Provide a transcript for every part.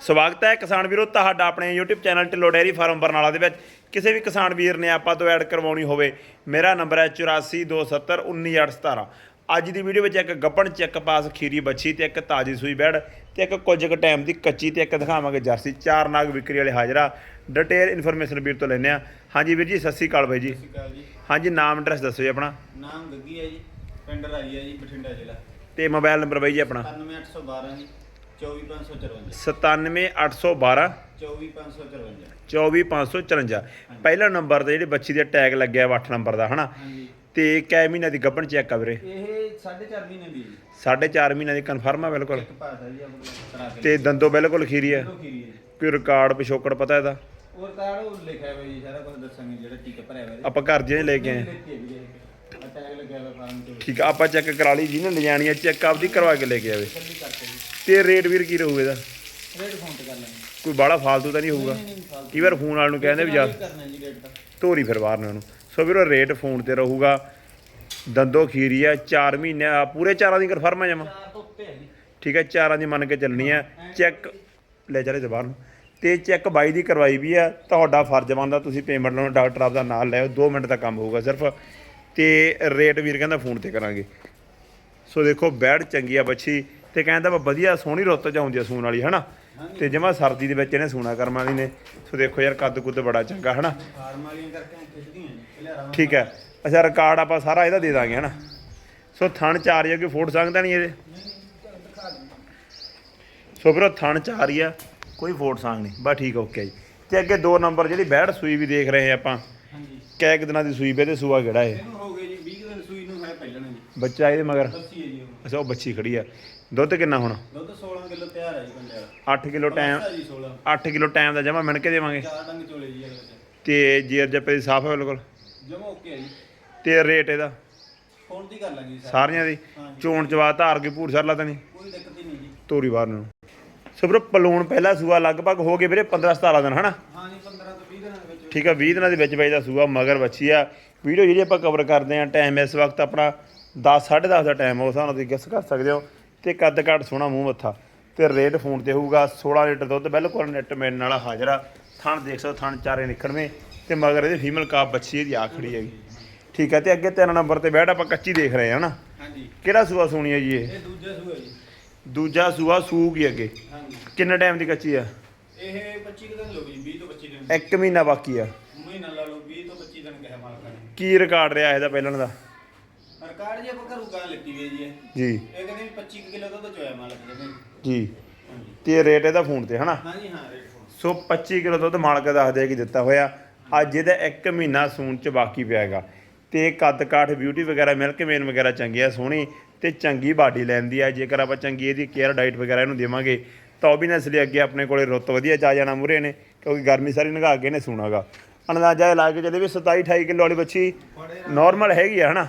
ਸਵਾਗਤ ਹੈ ਕਿਸਾਨ ਵੀਰੋ ਤੁਹਾਡਾ ਆਪਣੇ YouTube channel Dhillon dairy farm Barnala ਦੇ ਵਿੱਚ। ਕਿਸੇ ਵੀ ਕਿਸਾਨ ਵੀਰ ਨੇ ਆਪਾਂ ਤੋਂ ਐਡ ਕਰਵਾਉਣੀ ਹੋਵੇ ਮੇਰਾ ਨੰਬਰ ਹੈ 8427191817 ਅੱਜ ਦੀ ਵੀਡੀਓ ਵਿੱਚ ਇੱਕ ਗੱਪਣ ਚੈੱਕ ਪਾਸ ਖੀਰੀ ਬੱਚੀ ਤੇ ਇੱਕ ਤਾਜੀ ਸੂਈ ਬੈੜ ਤੇ ਇੱਕ ਕੁਝ ਕੁ ਟਾਈਮ ਦੀ ਕੱਚੀ ਤੇ ਇੱਕ ਦਿਖਾਵਾਂਗੇ ਜਰਸੀ। ਚਾਰ ਨਾਗ ਵਿਕਰੀ ਵਾਲੇ ਹਾਜ਼ਰਾ ਡਿਟੇਲ ਇਨਫੋਰਮੇਸ਼ਨ ਵੀਰ ਤੋਂ ਲੈਣੇ ਆ। ਹਾਂਜੀ ਵੀਰ ਜੀ ਸਤਿ ਸ਼੍ਰੀ ਅਕਾਲ ਬਾਈ ਜੀ। ਸਤਿ ਸ਼੍ਰੀ ਅਕਾਲ ਜੀ। ਹਾਂਜੀ ਨਾਮ ਐਡਰੈਸ ਦੱਸੋ ਜੀ ਆਪਣਾ। ਨਾਮ ਗੱਗੀ ਹੈ ਜੀ ਪਿੰਡ ਰਾਈ ਹੈ ਜੀ ਬਠਿੰਡਾ ਜ਼ਿਲ੍ਹਾ। ਤੇ ਮੋਬਾਈਲ ਨੰਬਰ ਬਾਈ ਜੀ ਆਪਣਾ। 98812 ਜੀ। 24554 97812 24554 24554 ਪਹਿਲਾ ਨੰਬਰ ਤੇ ਜਿਹੜੀ ਬੱਚੀ ਦੇ ਟੈਗ ਲੱਗਿਆ 8 ਨੰਬਰ ਦਾ ਹਨਾ ਤੇ ਕੈ ਮਹੀਨਾ ਦੀ ਗੱਭਣ ਚੈੱਕ ਆ ਵੀਰੇ ਇਹ 4.5 ਮਹੀਨੇ ਦੀ ਹੈ ਜੀ ਸਾਢੇ ਚਾਰ ਮਹੀਨਾ ਦੀ ਕਨਫਰਮ ਆ ਬਿਲਕੁਲ ਤੇ ਦੰਦੋਂ ਬਿਲਕੁਲ ਖੀਰੀ ਆ ਕੋਈ ਰਿਕਾਰਡ ਪਿਛੋਕੜ ਪਤਾ ਇਹਦਾ ਔਰ ਕਾਰਡ ਉਹ ਲਿਖਿਆ ਹੋਇਆ ਜੀ ਸਾਰਾ ਕੁਝ ਦੱਸਾਂਗੇ ਜਿਹੜਾ ਟੀਕਾ ਭਰਿਆ ਹੋਇਆ ਆਪਾਂ ਘਰ ਜਿਹੇ ਲੈ ਕੇ ਆਏ। ਆ ਲੱਗਿਆ ਹੋਇਆ ਫਾਰਮ ਤੇ ਠੀਕ ਆ ਆਪਾਂ ਚੈੱਕ ਕਰਾ ਲਈ ਜਿਹਨੇ ਲਿਜਾਣੀ ਆ ਚੈੱਕ ਆਪਦੀ ਕਰਵਾ ਕੇ ਲੈ ਕੇ ਆਵੇ। ਜਲਦੀ ਕਰਕੇ ਜੀ ਤੇ ਰੇਟ ਵੀਰ ਕੀ ਰਹੂ ਇਹਦਾ? ਰੇਟ ਫੋਨ ਤੇ ਕਰ ਲਾਂਗੇ ਕੋਈ ਬਾਹਲਾ ਫਾਲਤੂ ਤਾਂ ਨਹੀਂ ਹੋਊਗਾ? ਨਹੀਂ ਨਹੀਂ ਫਾਲਤੂ ਕਈ ਵਾਰ ਫੋਨ ਵਾਲ ਨੂੰ ਕਹਿੰਦੇ ਵੀ ਜਾ ਕਰਨਾ ਜੀ ਰੇਟ ਦਾ ਧੋਰੀ ਫਿਰ ਬਾਹਰ ਨੂੰ ਉਹਨੂੰ ਸੋ ਵੀਰੋ ਰੇਟ ਫੋਨ ਤੇ ਰਹੂਗਾ। ਦੰਦੋ ਖੀਰੀ ਆ 4 ਮਹੀਨੇ ਆ, ਪੂਰੇ ਚਾਰਾਂ ਦੀ ਕਨਫਰਮ ਆ ਜਮਾ। ਚਾਰ ਤੋਂ ਉੱਤੇ ਹੈ ਜੀ ਠੀਕ ਹੈ ਚਾਰਾਂ ਦੀ ਮੰਨ ਕੇ ਚੱਲਣੀ ਆ। ਚੈੱਕ ਲੈ ਚਲੇ ਤੇ ਬਾਹਰ ਨੂੰ। ਤੇ ਚੈੱਕ ਬਾਈ ਦੀ ਕਰਵਾਈ ਵੀ ਆ। ਤੁਹਾਡਾ ਫਰਜ਼ ਬਣਦਾ ਤੁਸੀਂ ਪੇਮੈਂਟ ਲਾਉਣ ਡਾਕਟਰ ਆਪ ਦਾ ਨਾਲ ਲੈ 2 ਮਿੰਟ ਦਾ ਕੰਮ ਹੋਊਗਾ ਸਿਰਫ। ਤੇ ਰੇਟ ਵੀਰ ਕਹਿੰਦਾ ਫੋਨ ਤੇ ਕਰਾਂਗੇ। ਸੋ ਦੇਖੋ ਬੈੜ ਚੰਗੀ ਆ ਬੱਚੀ ਤੇ ਕਹਿੰਦਾ ਵਾ ਵਧੀਆ ਸੋਹਣੀ ਰੁੱਤ ਚ ਆਉਂਦੀ ਆ ਸੂਣ ਵਾਲੀ ਹਨਾ? ਤੇ ਜਮਾ ਸਰਦੀ ਦੇ ਵਿੱਚ ਇਹਨੇ ਸੂਣਾ ਕਰਮ ਵਾਲੀ ਨੇ। ਸੋ ਦੇਖੋ ਯਾਰ ਕੱਦ ਕੁੱਦ ਬੜਾ ਚੰਗਾ ਹਨਾ? ਫਾਰਮ ਵਾਲੀਆਂ ਕਰਕੇ ਖਿੱਚਦੀਆਂ ਜੀ ਖਿਲਾਰਾ ਠੀਕ ਹੈ। ਅੱਛਾ ਰਿਕਾਰਡ ਆਪਾਂ ਸਾਰਾ ਇਹਦਾ ਦੇ ਦਾਂਗੇ ਹਨਾ? ਸੋ ਥਣ ਚਾਰ ਹੀ ਆ ਕੋਈ ਫੋਟ ਸਕਦਾ ਨਹੀਂ ਇਹਦੇ? ਸੋ ਵੀਰੋ ਥਣ ਚਾਰ ਹੀ ਆ ਕੋਈ ਫੋਟ ਸੰਗ ਨਹੀਂ ਬਸ ਠੀਕ ਓਕੇ ਜੀ। ਤੇ ਅੱਗੇ ਦੋ ਨੰਬਰ ਜਿਹੜੀ ਬੈੜ ਸੂਈ ਵੀ ਦੇਖ ਰਹੇ ਆ ਆਪਾਂ। ਹਾਂਜੀ। ਕੈ ਕੁ ਦਿਨਾਂ ਦੀ ਸੂਈ ਵੇ ਤੇ ਸੂਆ ਕਿਹੜਾ ਹੋ ਗਏ ਜੀ 20 ਦਿਨ ਸੂਈ ਨੂੰ ਹੈ ਪਹਿਲਾਂ ਜੀ ਬੱਚਾ ਇਹਦੇ ਮਗਰ? ਬੱਚੀ ਹੈ ਜੀ ਉਹ। ਅੱਛਾ ਉਹ ਬੱਚੀ ਖੜੀ ਆ। ਦੁੱਧ ਕਿੰਨਾ ਹੁਣ? ਦੁੱਧ 16 ਕਿਲੋ ਤਿਆਰ ਹੈ ਜੀ ਕੰਡੇ ਵਾਲਾ। 8 ਕਿਲੋ ਟਾਈਮ ਬੱਚਾ ਜੀ 16 8 ਕਿਲੋ ਟਾਈਮ ਦਾ ਜਮਾ ਮਿਣ ਕੇ ਦੇਵਾਂਗੇ। ਚਾਰ ਡੰਗ ਚੋਲੇ ਜੀ ਇਹਦੇ ਵਿੱਚ। ਤੇ ਜੀਰ ਜੱਪੇ ਦੀ ਸਾਫ਼ ਹੈ ਬਿਲਕੁਲ। ਜਮਾ ਓਕੇ ਹੈ ਜੀ। ਤੇ ਰੇਟ ਇਹਦਾ? ਫੋਨ ਦੀ ਕਰ ਲਾਂਗੇ ਜੀ ਸਾਰੀ। ਸਾਰੀਆਂ ਦੀ? ਹਾਂਜੀ। ਚੋਣ ਚਵਾ ਧਾਰ ਕੇ ਭੂਰ ਸਰਲਾ ਤਾਂ ਨਹੀਂ ਕੋਈ ਦਿੱਕਤ ਹੀ ਨਹੀਂ ਜੀ। ਤੋਰੀ ਬਾਹਰ ਨੂੰ। ਸੋ ਵੀਰੋ ਪਲੂਣ ਪਹਿਲਾ ਸੂਆ ਲਗਭਗ ਹੋ ਗਏ ਵੀਰੇ 15 17 ਦਿਨ ਹਨਾ? ਹਾਂ ਜੀ 15 ਤੋਂ 20 ਦਿਨਾਂ ਦੇ ਵਿੱਚ। ਠੀਕ ਆ 20 ਦਿਨਾਂ ਦੇ ਵਿੱਚ ਵਿੱਚ ਦਾ ਸੂਆ ਮਗਰ ਬੱਚੀ ਆ। ਵੀਡੀਓ ਜਿਹੜੀ ਆਪਾਂ ਕਵਰ ਕਰਦੇ ਆ ਟਾਈਮ ਇਸ ਵਕਤ ਆਪਣਾ 10 10:30 ਦਾ ਟਾਈਮ ਉਸ ਹਿਸਾਬ ਨਾਲ ਤੁਸੀਂ ਗੈਸ ਕਰ ਸਕਦੇ ਹੋ ਤੇ ਕੱਦ ਕਾਠ ਸੋਹਣਾ ਮੂੰਹ ਮੱਥਾ ਤੇ ਰੇਟ ਫੋਨ ਤੇ ਹੋਊਗਾ 16 ਲੀਟਰ ਦੁੱਧ ਬਿਲਕੁਲ ਨੈਟ ਮੇਨ ਨਾਲ ਹਾਜ਼ਰਾ ਥਣ ਦੇਖ ਸਕਦੇ ਹੋ, ਥਣ ਚਾਰੇ ਨਿਕਲਵੇਂ ਤੇ ਮਗਰ ਇਹਦੇ ਫੀਮੇਲ ਕਾਪ ਬੱਚੀ ਇਹਦੀ ਆ ਖੜੀ ਹੈਗੀ। ਠੀਕ ਆ ਤੇ ਅੱਗੇ ਤਿੰਨ ਨੰਬਰ ਤੇ ਬੈਠ ਆਪਾਂ ਕੱਚੀ ਦੇਖ ਰਹੇ ਹਾਂ ਹਨਾ? ਹਾਂ ਜੀ ਕਿਹੜਾ ਸੂਆ ਸੋਣੀ ਹੈ ਜੀ ਇਹ? ਇਹ ਦੂਜਾ ਸੂਆ ਜੀ। ਦੂਜਾ ਸੂਆ ਸੂਗੀ ਅੱਗੇ। ਹਾਂ ਜੀ ਕਿੰਨੇ ਟਾਈਮ ਦੀ ਕੱਚੀ ਆ? ਇਹ 25 ਕੁ ਦਿਨ ਲੋ ਜੀ 20 ਤੋਂ 25 ਦਿਨ। ਇੱਕ ਮਹੀਨਾ ਬਾਕੀ ਆ। ਮਹੀਨਾ ਲਾ ਲਓ 20 ਤੋਂ 25 ਦਿਨ ਕਿਹਾ ਮਾਲਕਾਂ ਨੇ। ਕੀ ਰਿਕਾਰਡ ਰਿਹਾ ਇਹਦਾ ਪਹਿਲਾਂ ਦਾ? ਜੀ ਆਪਾਂ ਘਰੋਂ ਗਾਂ ਲਿੱਤੀ ਹੋਈ ਜੀ ਇਹ। ਜੀ। ਇਹ ਕਹਿੰਦੇ ਵੀ 25 ਕਿਲੋ ਦੁੱਧ ਚੋਇਆ ਮਾਲਕ ਨੇ ਜੀ। ਹਾਂਜੀ। ਤੇ ਰੇਟ ਇਹਦਾ ਫੋਨ ਤੇ ਹਨਾ? ਹਾਂ ਜੀ ਹਾਂ ਰੇਟ ਫੋਨ ਸੋ 25 ਕਿਲੋ ਦੁੱਧ ਮਾਲਕ ਦੱਸਦੇ ਕਿ ਦਿੱਤਾ ਹੋਇਆ। ਅੱਜ ਇਹਦਾ 1 ਮਹੀਨਾ ਸੂਣ ਚ ਬਾਕੀ ਪਿਆਗਾ। ਤੇ ਕੱਦ ਕਾਠ ਬਿਊਟੀ ਵਗੈਰਾ ਮਿਲਕ ਮੇਨ ਵਗੈਰਾ ਚੰਗੀ ਆ ਸੋਹਣੀ। ਤੇ ਚੰਗੀ ਬਾਡੀ ਲੈਂਦੀ ਆ। ਜੇਕਰ ਆਪਾਂ ਚੰਗੀ ਇਹਦੀ ਕੇਅਰ ਡਾਈਟ ਵਗੈਰਾ ਇਹਨੂੰ ਦੇਵਾਂਗੇ ਤਾਂ ਉਹ ਵੀ ਨਸਲੀ ਅੱਗੇ ਆਪਣੇ ਕੋਲੇ ਰੁੱਤ ਵਧੀਆ ਚ ਆ ਜਾਣਾ ਮੂਰੇ ਨੇ ਕਿਉਂਕਿ ਗਰਮੀ ਸਾਰੀ ਨਗਾ ਕੇ ਨੇ ਸੂਣਾਗਾ। ਅੰਦਾਜ਼ਾ ਇਹ ਲਾ ਕੇ ਚੱਲੇ ਵੀ 27 28 ਕਿਲੋ ਵਾਲੀ ਬੱਚੀ ਨਾਰਮਲ ਹੈਗੀ ਆ ਹਨਾ?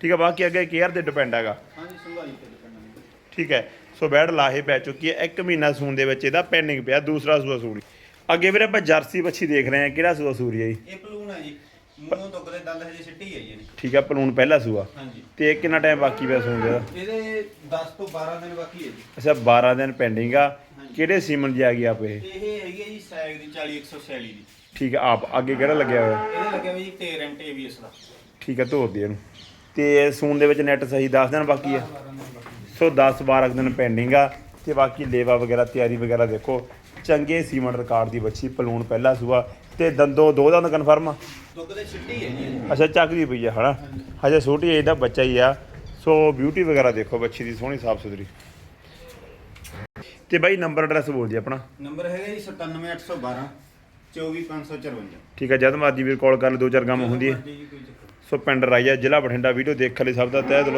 ਠੀਕ ਆ ਬਾਕੀ ਅੱਗੇ ਕੇਅਰ ਤੇ ਡਿਪੈਂਡ ਹੈਗਾ। ਹਾਂ ਜੀ ਸੰਭਾਲੀ ਤੇ ਡਿਪੈਂਡ ਠੀਕ ਹੈ ਸੋ ਬੈਡ ਲਾਹੇ ਪੈ ਚੁੱਕੀ ਹੈ ਇੱਕ ਮਹੀਨਾ ਸੂਣ ਦੇ ਵਿੱਚ ਇਹਦਾ ਪੈਂਡਿੰਗ ਪਿਆ ਦੂਸਰਾ ਸੂਆ ਸੂੜੀ ਅੱਗੇ ਵੀਰੇ ਆਪਾਂ ਜਰਸੀ ਬੱਚੀ ਦੇਖ ਰਹੇ ਹਾਂ ਕਿਹੜਾ ਸੂਆ ਸੂਰੀ ਹੈ ਜੀ? ਇਹ ਪਲੂਨ ਹੈ ਜੀ ਮੂੰਹੋਂ ਤੁੱਕਦੇ ਦੰਦ ਹਜੇ ਸਿੱਟੀ ਹੈ ਜੀ ਠੀਕ ਹੈ ਪਲੂਣ ਪਹਿਲਾ ਸੂਆ। ਹਾਂਜੀ। ਤੇ ਇਹ ਕਿੰਨਾ ਟਾਈਮ ਬਾਕੀ ਪਿਆ ਸੂਣ ਦਾ? ਇਹਦੇ 10 ਤੋਂ 12 ਦਿਨ ਬਾਕੀ ਹੈ ਜੀ। ਅੱਛਾ 12 ਦਿਨ ਪੈਂਡਿੰਗ ਆ। ਕਿਹੜੇ ਸੀਮਨ ਦੀ ਆ ਗਈ ਆਪ ਇਹ? ਤੇ ਇਹ ਹੈਗੀ ਹੈ ਜੀ ਸੈਗ ਦੀ 40 146 ਦੀ। ਠੀਕ ਹੈ ਆਪ ਅੱਗੇ ਕਿਹੜਾ ਲੱਗਿਆ ਹੋਇਆ? ਇਹਦੇ ਲੱਗਿਆ ਹੋਇਆ ਜੀ ਟੇਰੈਂਟ ਏਬੀਐਸ ਦਾ। ਠੀਕ ਹੈ ਧੋਰ ਦੀ ਇਹਨੂੰ। ਤੇ ਸੂਣ ਦੇ ਵਿੱਚ ਨੈਟ ਸਹੀ 10 ਦਿਨ ਬਾਕੀ ਆ। 12 ਦਿਨ ਬਾਕੀ ਸੋ 10 12 ਦਿਨ ਪੈਂਡਿੰਗ ਆ ਤੇ ਬਾਕੀ ਲੇਵਾ ਵਗੈਰਾ ਤਿਆਰੀ ਵਗੈਰਾ ਦੇਖੋ। ਚੰਗੇ ਸੀਮਨ ਰਿਕਾਰਡ ਦੀ ਬੱਚੀ ਪਲੂਣ ਪਹਿਲਾ ਸੂਆ ਤੇ ਦੰਦੋ ਦੋ ਦੰਦ ਕਨਫਰਮ ਆ ਦੁੱਧ ਦੇ ਸਿੱਟੀ ਹੈ ਜੀ ਇਹਦੇ। ਅੱਛਾ ਚੱਕਦੀ ਪਈ ਆ ਹਨਾ? ਹਜੇ ਛੋਟੀ ਏਜ ਦਾ ਬੱਚਾ ਹੀ ਆ। ਸੋ ਬਿਊਟੀ ਵਗੈਰਾ ਦੇਖੋ ਬੱਚੀ ਦੀ ਸੋਹਣੀ ਸਾਫ਼ ਸੁਥਰੀ। ਤੇ ਬਾਈ ਨੰਬਰ ਐਡਰੈਸ ਬੋਲ ਜੀ ਆਪਣਾ। ਨੰਬਰ ਹੈਗਾ ਜੀ 97812 24554 ਠੀਕ ਹੈ ਜਦ ਮਰਜ਼ੀ ਵੀਰ ਕਾਲ ਕਰ ਲੈ ਦੋ ਚਾਰ ਕੰਮ ਹੁੰਦੀ ਹੈ। ਸੋ ਪਿੰਡ ਰਾਈਆ ਜ਼ਿਲ੍ਹਾ ਬਠਿੰਡਾ ਵੀਡੀਓ ਦੇਖਣ ਲਈ ਸਭ ਦਾ ਤਹਿ ਦਿਲੋਂ